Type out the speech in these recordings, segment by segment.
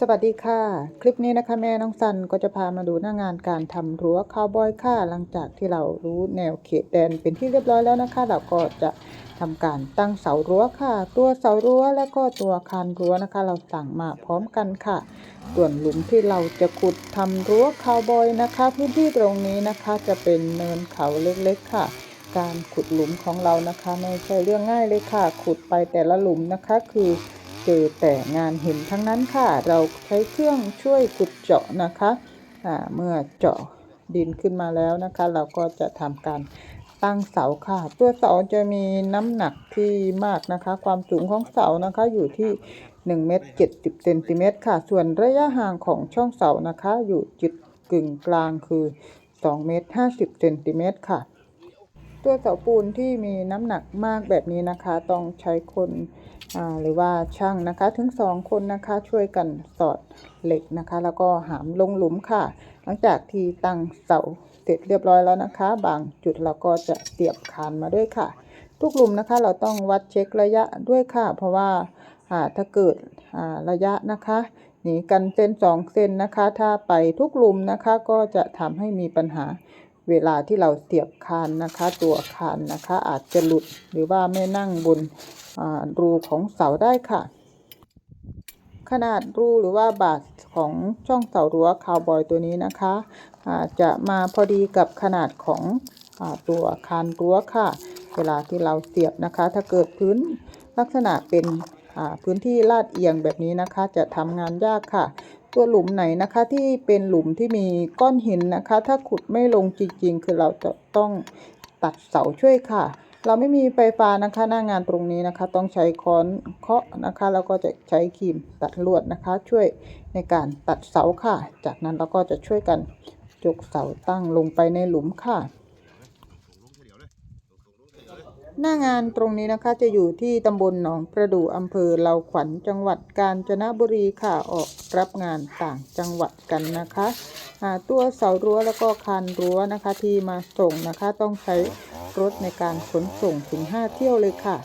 สวัสดีค่ะ คลิปนี้นะคะแม่น้องซันก็จะพามาดูหน้างานการทำรั้วคาวบอยค่ะหลังจากที่เรารู้แนวเขตแดนเป็นที่เรียบร้อยแล้วนะคะ เราก็จะทำการตั้งเสารั้วค่ะ ตัวเสารั้วและก็ตัวคานรั้วนะคะ เราสั่งมาพร้อมกันค่ะ ส่วนหลุมที่เราจะขุดทำรั้วคาวบอยนะคะ พื้นที่ตรงนี้นะคะจะเป็นเนินเขาเล็กๆค่ะการขุดหลุมของเรานะคะ ไม่ใช่เรื่องง่ายเลยค่ะ ขุดไปแต่ละหลุมนะคะ คือ เจอแต่งานหินทั้งนั้นค่ะ เราใช้เครื่องช่วยขุดเจาะนะคะเมื่อเจาะดินขึ้นมาแล้วนะคะ เราก็จะทำการตั้งเสาค่ะ ตัวเสาจะมีน้ำหนักที่มากนะคะ ความสูงของเสานะคะอยู่ที่1เมตร70เซนติเมตรค่ะ ส่วนระยะห่างของช่องเสานะคะ อยู่จุดกึ่งกลางคือ2เมตร50เซนติเมตรค่ะ ตัวเสาปูนที่มีน้ำหนักมากแบบนี้นะคะ ต้องใช้คนหรือว่าช่างนะคะถึงสองคนนะคะช่วยกันสอดเหล็กนะคะ แล้วก็หามลงหลุมค่ะ หลังจากที่ตั้งเสาเสร็จเรียบร้อยแล้วนะคะ บางจุดเราก็จะเสียบคานมาด้วยค่ะ ทุกหลุมนะคะเราต้องวัดเช็คระยะด้วยค่ะ เพราะว่าถ้าเกิดระยะนะคะหนีกันเส้นสองเส้นนะคะ ถ้าไปทุกหลุมนะคะก็จะทำให้มีปัญหา เวลาที่เราเสียบคานนะคะ ตัวคานนะคะ อาจจะหลุดหรือว่าไม่นั่งบนรูของเสาได้ค่ะ ขนาดรูหรือว่าบาทของช่องเสารั้วคาวบอยตัวนี้นะคะจะมาพอดีกับขนาดของอตัวคานรั้วค่ะ เวลาที่เราเสียบนะคะ ถ้าเกิดพื้นลักษณะเป็นพื้นที่ลาดเอียงแบบนี้นะคะ จะทำงานยากค่ะ ตัวหลุมไหนนะคะที่เป็นหลุมที่มีก้อนหินนะคะ ถ้าขุดไม่ลงจริงๆ คือเราจะต้องตัดเสาช่วยค่ะ เราไม่มีไฟฟ้านะคะหน้างานตรงนี้นะคะ ต้องใช้ค้อนเคาะนะคะ แล้วก็จะใช้ครีมตัดลวดนะคะ ช่วยในการตัดเสาค่ะ จากนั้นเราก็จะช่วยกันยกเสาตั้งลงไปในหลุมค่ะ หน้างานตรงนี้นะคะจะอยู่ที่ตำบลหนองประดู่อำเภอเลาขวัญจังหวัดกาญจนบุรีค่ะออกรับงานต่างจังหวัดกันนะคะอ่าตัวเสารั้วแล้วก็คานรั้วนะคะที่มาส่งนะคะต้องใช้รถในการขนส่งถึง 5 เที่ยวเลยค่ะ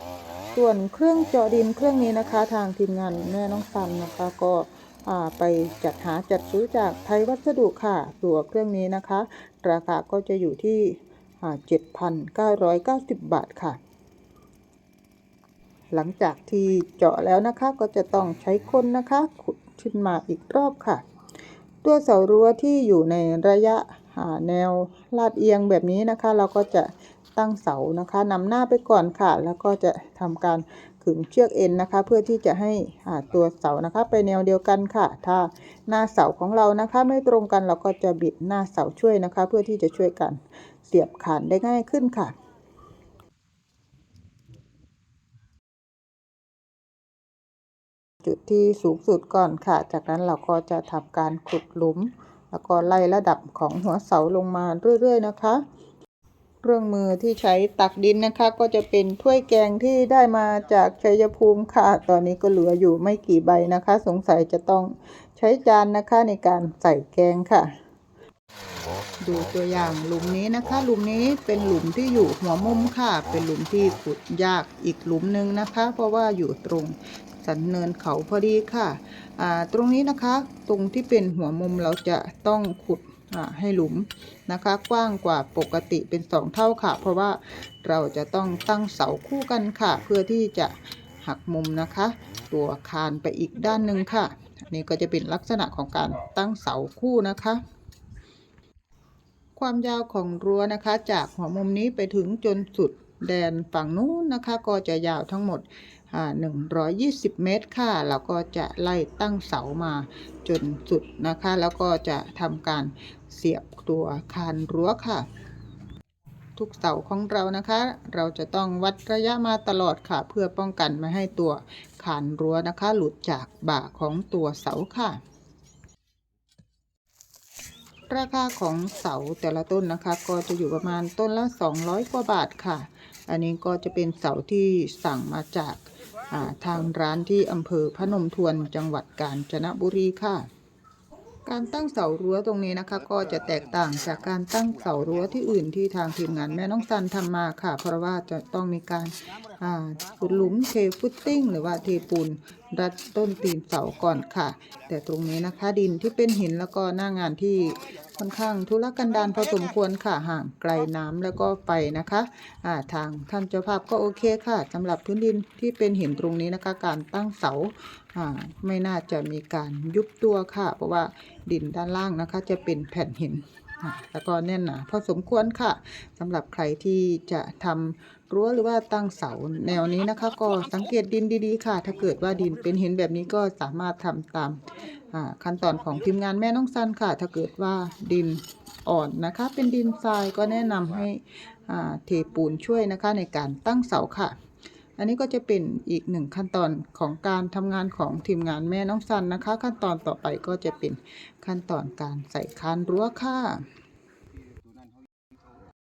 ส่วนเครื่องเจาะดินเครื่องนี้นะคะ ทางทีมงานแม่น้องซันนะคะก็ไปจัดหาจัดซื้อจากไทยวัสดุค่ะตัวเครื่องนี้นะคะ ราคาก็จะอยู่ที่ 7,990 บาทค่ะ หลังจากที่เจาะแล้วนะคะก็จะต้องใช้คนนะคะขุดขึ้นมาอีกรอบค่ะ ตัวเสารั้วที่อยู่ในระยะอ่าแนวลาดเอียงแบบนี้นะคะ เราก็จะ ตั้งเสานะคะนำหน้าไปก่อนค่ะ แล้วก็จะทำการขึงเชือกเอ็นนะคะ เพื่อที่จะให้ตัวเสานะคะ ไปแนวเดียวกันค่ะ ถ้าหน้าเสาของเรานะคะ ไม่ตรงกันเราก็จะบิดหน้าเสาช่วยนะคะ เพื่อที่จะช่วยกันเสียบขานได้ง่ายขึ้นค่ะจุดที่สูงสุดก่อนค่ะ จากนั้นเราก็จะทำการขุดหลุม แล้วก็ไล่ระดับของหัวเสาลงมาเรื่อย ๆ นะคะ เครื่องมือที่ใช้ตักดินนะคะ ก็จะเป็นถ้วยแกงที่ได้มาจากชัยภูมิค่ะ ตอนนี้ก็เหลืออยู่ไม่กี่ใบนะคะ สงสัยจะต้องใช้จานนะคะในการใส่แกงค่ะ ดูตัวอย่างหลุมนี้นะคะ หลุมนี้เป็นหลุมที่อยู่หัวมุมค่ะ เป็นหลุมที่ขุดยากอีกหลุมหนึ่งนะคะ เพราะว่าอยู่ตรงสันเนินเขาพอดีค่ะ ตรงนี้นะคะ ตรงที่เป็นหัวมุมเราจะต้องขุด ให้หลุมนะคะ กว้างกว่าปกติเป็นสองเท่าค่ะ เพราะว่าเราจะต้องตั้งเสาคู่กันค่ะ เพื่อที่จะหักมุมนะคะ ตัวคานไปอีกด้านหนึ่งค่ะอันนี้ก็จะเป็นลักษณะของการตั้งเสาคู่นะคะ ความยาวของรั้วนะคะ จากหัวมุมนี้ไปถึงจนสุดแดนฝั่งนู้นนะคะ ก็จะยาวทั้งหมดอ่า120 เมตรค่ะแล้วก็จะไล่ตั้งเสามาจนสุดนะคะ แล้วก็จะทำการ เสียบตัวคานรั้วค่ะ ทุกเสาของเรานะคะ เราจะต้องวัดระยะมาตลอดค่ะ เพื่อป้องกันไม่ให้ตัวคานรั้วนะคะ หลุดจากบ่าของตัวเสาค่ะ ราคาของเสาแต่ละต้นนะคะ ก็จะอยู่ประมาณต้นละ 200 กว่าบาทค่ะ อันนี้ก็จะเป็นเสาที่สั่งมาจากาทางร้านที่อำเภอพนมทวนจังหวัดกาญจนบุรีค่ะ การตั้งเสารั้วตรงนี้นะคะ ก็จะแตกต่างจากการตั้งเสารั้วที่อื่นที่ทางทีมงานแม่น้องซันทำมาค่ะ เพราะว่าจะต้องมีการอ่าขุดหลุมเทฟุตติ้ง หรือว่าเทปูน รัดต้นตีนเสาก่อนค่ะ แต่ตรงนี้นะคะดินที่เป็นหินแล้วก็หน้างานที่ค่อนข้างทุรกันดารพอสมควรค่ะห่างไกลน้ำแล้วก็ไปนะคะอ่าทางท่านเจ้าภาพก็โอเคค่ะสำหรับพื้นดินที่เป็นหินตรงนี้นะคะ การตั้งเสาไม่น่าจะมีการยุบตัวค่ะ เพราะว่าดินด้านล่างนะคะ จะเป็นแผ่นหินแล้วก็แน่นหนาพอสมควรค่ะสำหรับใครที่จะทำ รั้วหรือว่าตั้งเสาแนวนี้นะคะ ก็สังเกตดินดีๆ ค่ะ ถ้าเกิดว่าดินเป็นหินแบบนี้ก็สามารถทำตามขั้นตอนของทีมงานแม่น้องซันค่ะ ถ้าเกิดว่าดินอ่อนนะคะ เป็นดินทรายก็แนะนำให้เทปูนช่วยนะคะในการตั้งเสาค่ะ อันนี้ก็จะเป็นอีกหนึ่งขั้นตอนของการทำงานของทีมงานแม่น้องซันนะคะ ขั้นตอนต่อไปก็จะเป็นขั้นตอนการใส่คานรั้วค่ะ